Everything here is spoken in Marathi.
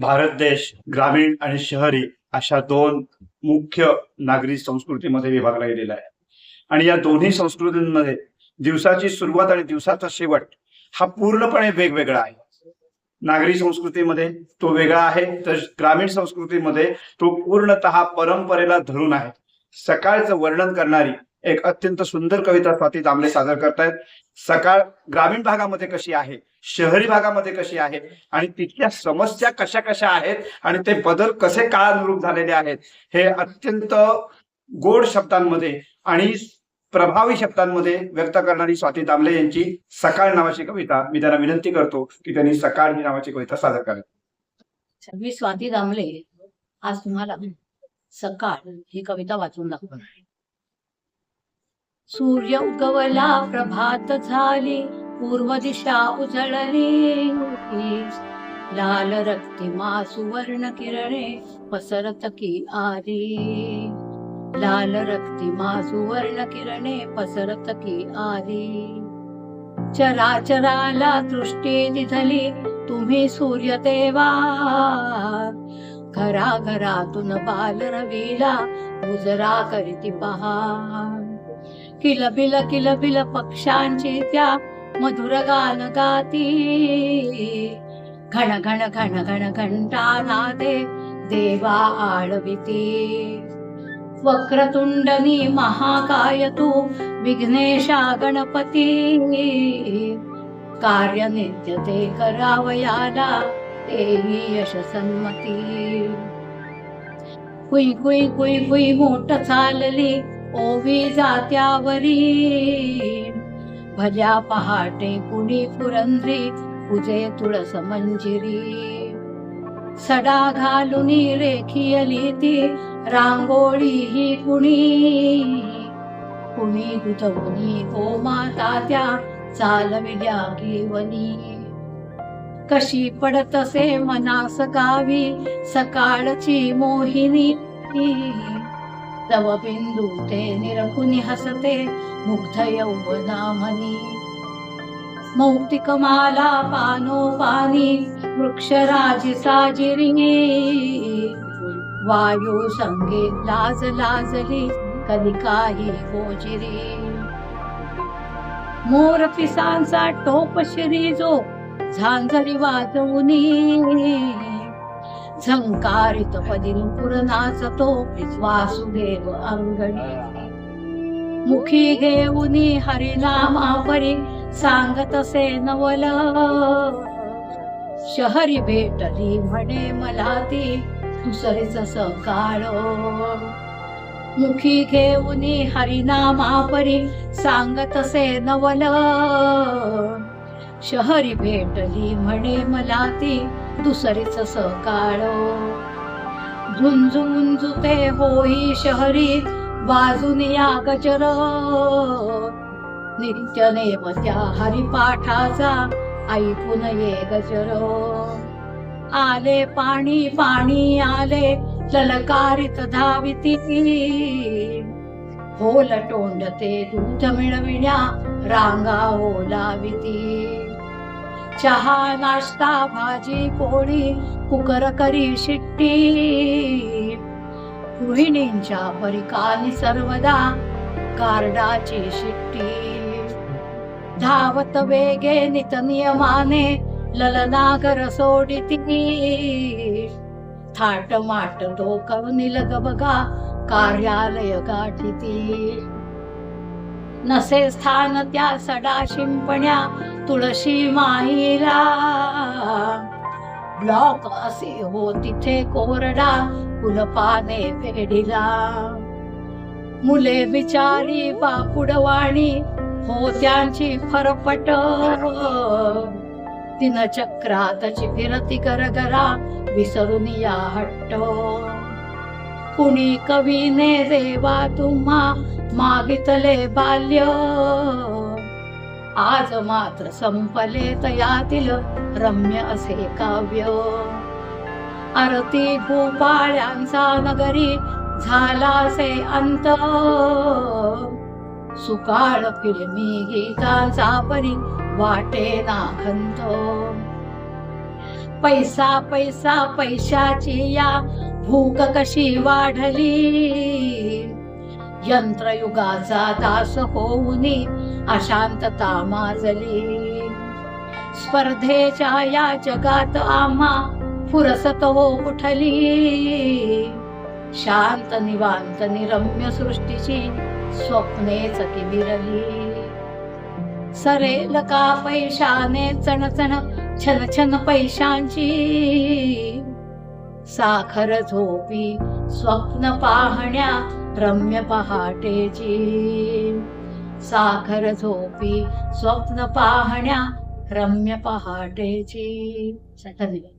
भारत देश ग्रामीण आणि शहरी अशा दोन मुख्य नागरी संस्कृतीमध्ये विभागला गेलेला आहे. आणि या दोन्ही संस्कृतींमध्ये दिवसाची सुरुवात आणि दिवसाचा शेवट हा पूर्णपणे वेगवेगळा आहे. नागरी संस्कृतीमध्ये तो वेगळा आहे तर ग्रामीण संस्कृतीमध्ये तो पूर्णतः परंपरेला धरून आहे. सकाळचं वर्णन करणारी एक अत्यंत सुंदर कविता स्वाती दामले सादर करतायत. सकाळ ग्रामीण भागामध्ये कशी आहे? शहरी भागामध्ये कशी आहे? आणि तिथल्या समस्या कशा कशा आहेत? आणि ते बदल कसे काळानुरूप झालेले आहेत? हे अत्यंत गोड शब्दांमध्ये आणि प्रभावी शब्दांमध्ये व्यक्त करणारी स्वाती दामले यांची सकाळ नावाची कविता मी त्यांना विनंती करतो की त्यांनी सकाळ ही नावाची कविता सादर करावी. मी स्वाती दामले आज तुम्हाला सकाळ ही कविता वाचून दाखवणार सूर्य उगवला प्रभात झाली पूर्व दिशा उजळली. लाल रक्तिमा सुवर्ण किरणे पसरत की आली. लाल रक्तिमा सुवर्ण किरणे पसरत की आली. चराचराला दृष्टी दिधली तुम्ही सूर्यदेवा. घरा घरातून बाल रवीला उजरा करीती पहा. किलबिल किलबिल पक्षांची त्या मधुर गान गाती. घण घण घण घण घंटा नादे देवा आळविती. वक्रतुंडनी महाकाय तू विघ्नेशा गणपती. कार्य नित्य ते करावयाला तेही यश सन्मती कुई कुई कुई कुई मोठ चालली ओवी जात्यावरी भल्या पहाटे कुणी पुरंद्री पूजे तुळस मंजिरी। सडा घालुनी रेखियली ती रांगोळी ही कुणी कुणी गुतवणी माता त्या चालविल्या घेवनी कशी पडतसे मनास गावी सकाळची मोहिनी। तव बिंदू ते निरकुनी हसते मुग्ध यौवनामनी म्हणी मौक्तिक माला पानो पानी वृक्षराजी साजिरी वायू संगीत लाज लाजली कधी काही गोजिरी। मोर पिसांचा टोप शिरीजो झांझरी वाजवनी। झंकारित पदी नुपुर नाचतो वासुदेव अंगणी। मुखी घेऊनी हरिनामावरी सांगत से नवल। शहरी भेटली म्हणे मला ती दुसरीच सकाळ। मुखी घेऊनी हरिनामापरी सांगत से नवल। शहरी भेटली म्हणे मला ती दुसरीच सकाळ. झुंझुंजुते होई शहरी बाजून या गजर. नित्य नेम त्या हरिपाठाचा ऐकून ये गजर. आले पाणी पाणी आले ललकारित धाविती. होल तोंडते दूध मिळविण्या रांगा ओलाविती चहा नाश्ता भाजी पोळी कुकर करी शिट्टी. गृहिणींच्या परिकाली सर्वदा कार्डाची शिट्टी. धावत वेगे नित नियमाने ललनागर सोडिती. थाट माट डोकं निलग बघा कार्यालय गाठीती. नसे स्थान त्या सडा शिंपण्या तुळशी माईला ब्लॉक असे हो तिथे कोरडा कुलपाने फेडिला. मुले बिचारी बापुडवाणी हो त्यांची फरफट. तिन चक्रातची फिरती गरगरा विसरून या हट्ट. कुणी कवीने देवा तुम्हा मागितले बाल्य. आज मात्र संपले तयातील रम्य असे काव्य. आरती भूपाळ्यांचा नगरी झाला असे अंत. सुकाळ फिल्मी गीतांचा परी वाटे नाखंत पैसा पैसा पैशाची या भूक कशी वाढली? यंत्रयुगाचा दास होऊन अशांतता माजली. स्पर्धेच्या या जगात आम्हा फुरसत हो उठली. शांत निवांत निरम्य सृष्टीची स्वप्नेच विरली सरेल का पैशाने चणचण छन छन पैशांची? साखर झोपी स्वप्न पाहण्या रम्य पहाटेची साखर झोपी स्वप्न पाहण्या रम्य पहाटेची धन्यवाद